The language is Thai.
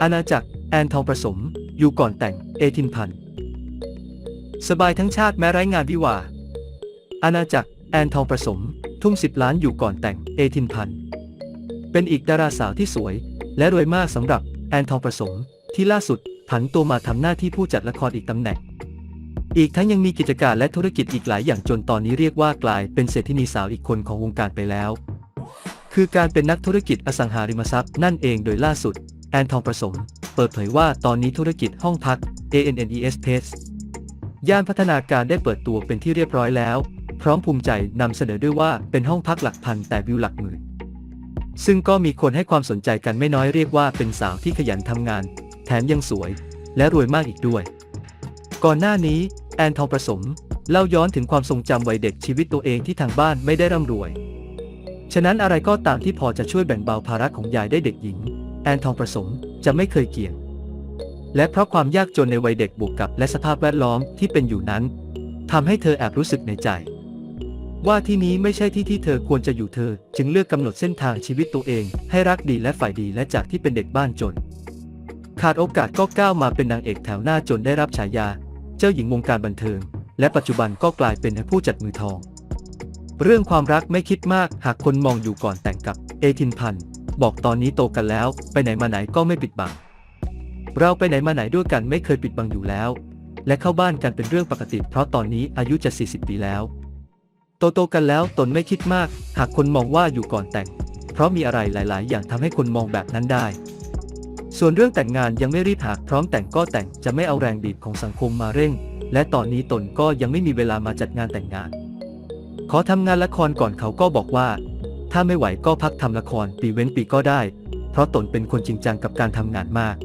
อาณาจักรแอนทองประสม อยู่ก่อนแต่งเอทินพันสบายทั้งชาติแม้ไร้งานวิวาอาณาจักรแอนทองประสม ทุ่มสิบล้านอยู่ก่อนแต่งเอทินพันเป็นอีกดาราสาวที่สวย และรวยมากสำหรับแอนทองประสมที่ล่าสุดผันตัวมาทำหน้าที่ผู้จัดละครอีกตำแหน่ง อีกทั้งยังมีกิจการและธุรกิจอีกหลายอย่างจนตอนนี้เรียกว่ากลายเป็นเศรษฐินีสาวอีกคนของวงการไปแล้ว คือการเป็นนักธุรกิจอสังหาริมทรัพย์นั่นเองโดยล่าสุด แอนทองประสม เปิดเผยว่าตอนนี้ธุรกิจห้องพัก ANNES Place ย่านพัฒนาการได้เปิดตัวเป็นที่เรียบร้อยแล้ว พร้อมภูมิใจนำเสนอด้วยว่าเป็นห้องพักหลักพันแต่วิวหลักหมื่น ซึ่งก็มีคนให้ความสนใจกันไม่น้อยเรียกว่าเป็นสาวที่ขยันทำงาน แถมยังสวย และรวยมากอีกด้วย ก่อนหน้านี้ แอนทองประสมเล่าย้อนถึงความทรงจำวัยเด็กชีวิตตัวเองที่ทางบ้านไม่ได้ร่ำรวย ฉะนั้นอะไรก็ตามที่พอจะช่วยแบ่งเบาภาระของยายได้เด็กหญิง แอนทองประสมจะไม่เคยเกี่ยง และเพราะความยากจนในวัยเด็กบวกกับและสภาพแวดล้อมที่เป็นอยู่นั้นทำให้เธอแอบรู้สึกในใจ ว่าที่นี้ไม่ใช่ที่ที่เธอควรจะอยู่เธอ จึงเลือกกำหนดเส้นทางชีวิตตัวเอง ให้รักดีและฝ่ายดีและจากที่เป็นเด็กบ้านจน ขาดโอกาสก็ก้าวมาเป็นนางเอกแถวหน้าจนได้รับฉายา เจ้าหญิงวงการบันเทิง และปัจจุบันก็กลายเป็นผู้จัดมือทอง เรื่องความรักไม่คิดมากหากคนมองอยู่ก่อนแต่งกับเอทินพันธ์ บอกตอนนี้โตกันแล้ว ไปไหนมาไหนก็ไม่ปิดบัง เราไปไหนมาไหนด้วยกันไม่เคยปิดบังอยู่แล้ว และเข้าบ้านกันเป็นเรื่องปกติ เพราะตอนนี้อายุจะ 40 ปีแล้ว โตโตกันแล้วตนไม่คิดมาก หากคนมองว่าอยู่ก่อนแต่ง เพราะมีอะไรหลาย ๆ อย่างทำให้คนมองแบบนั้นได้ ส่วนเรื่องแต่งงานยังไม่รีบหากพร้อมแต่งก็แต่งจะไม่เอาแรงบีบของสังคมมาเร่ง และตอนนี้ตนก็ยังไม่มีเวลามาจัดงานแต่งงาน ขอทำงานละครก่อนเขาก็บอกว่า ถ้าไม่ไหวก็พักทำละครปีเว้นปีก็ได้ เพราะตนเป็นคนจริงจังกับการทำงานมาก